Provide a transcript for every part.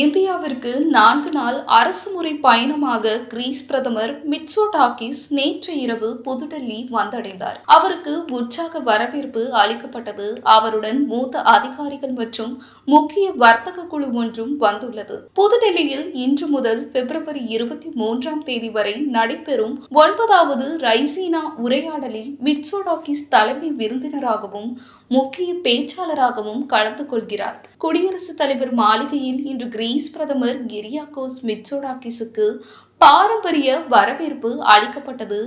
இந்தியாவிற்கு நான்கு நாள் அரசுமுறை பயணமாக கிரீஸ் பிரதமர் மிட்சோடாகிஸ் நேற்று இரவு புதுடெல்லி வந்தடைந்தார். அவருக்கு உற்சாக வரவேற்பு அளிக்கப்பட்டது. அவருடன் மூத்த அதிகாரிகள் மற்றும் முக்கிய வர்த்தக குழு ஒன்றும் வந்துள்ளது. புதுடெல்லியில் இன்று முதல் பிப்ரவரி இருபத்தி மூன்றாம் தேதி வரை நடைபெறும் ஒன்பதாவது ரைசீனா உரையாடலில் மிட்சோடாகிஸ் தலைமை விருந்தினராகவும் முக்கிய பேச்சாளராகவும் கலந்து கொள்கிறார். குடியரசுத் தலைவர் மாளிகையில் இன்று கிரீஸ் பிரதமர் கிரியாகோஸ் மிட்சோடாக்கிஸுக்கு பாரம்பரிய வரவேற்பு அளிக்கப்பட்டது.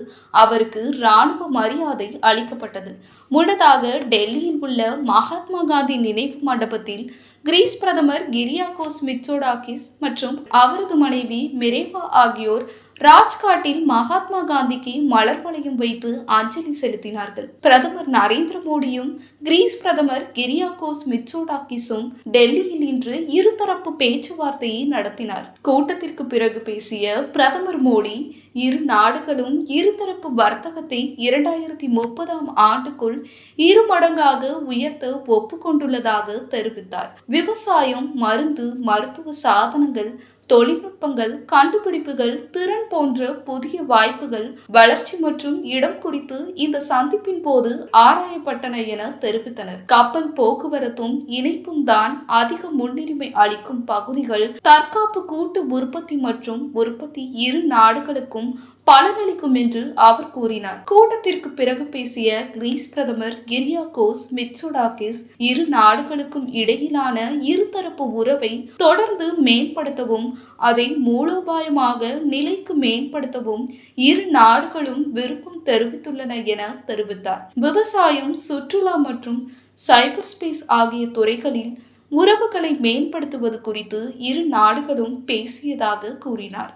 அவருக்கு ராணுவ மரியாதை அளிக்கப்பட்டது. முன்னதாக டெல்லியில் உள்ள மகாத்மா காந்தி நினைவு மண்டபத்தில் கிரீஸ் பிரதமர் கிரியாகோஸ் மிட்சோடாக்கிஸ் மற்றும் அவரது மனைவி மிரேவா ஆகியோர் ராஜ்காட்டில் மகாத்மா காந்திக்கு மலர் வளையம் வைத்து அஞ்சலி செலுத்தினார்கள். பிரதமர் நரேந்திர மோடியும் கிரீஸ் பிரதமர் கிரியாகோஸ் மிட்சோடாக்கிஸும் டெல்லியில் இன்று இருதரப்பு பேச்சுவார்த்தையை நடத்தினார். கூட்டத்திற்கு பிறகு பேசிய பிரதமர் மோடி இரு நாடுகளும் இருதரப்பு வர்த்தகத்தை இரண்டாயிரத்தி முப்பதாம் ஆண்டுக்குள் இரு மடங்காக உயர்த்த ஒப்புக்கொண்டுள்ளதாக தெரிவித்தார். விவசாயம் மருந்து மருத்துவ சாதனங்கள் தொழில்நுட்பங்கள் கண்டுபிடிப்புகள் திறன் போன்ற புதிய வாய்ப்புகள் வளர்ச்சி மற்றும் இடம் குறித்து இந்த சந்திப்பின் போது ஆராயப்பட்டன என தெரிவித்தனர். கப்பல் போக்குவரத்தும் இணைப்பும் தான் அதிக முன்னுரிமை அளிக்கும் பகுதிகள். தற்காப்பு கூட்டு உற்பத்தி மற்றும் உற்பத்தி இரு நாடுகளுக்கும் பலனளிக்கும் என்று அவர் கூறினார். கூட்டத்திற்கு பிறகு பேசிய கிரீஸ் பிரதமர் கிரியாகோஸ் மிட்சோடாகிஸ் இரு நாடுகளுக்கும் இடையிலான இருதரப்பு உறவை தொடர்ந்து மேம்படுத்தவும் அதை மூலோபாயமாக நிலைக்கு மேம்படுத்தவும் இரு நாடுகளும் விருப்பம் தெரிவித்துள்ளன என தெரிவித்தார். விவசாயம் சுற்றுலா மற்றும் சைபர் ஸ்பேஸ் ஆகிய துறைகளில் உறவுகளை மேம்படுத்துவது குறித்து இரு நாடுகளும் பேசியதாக கூறினார்.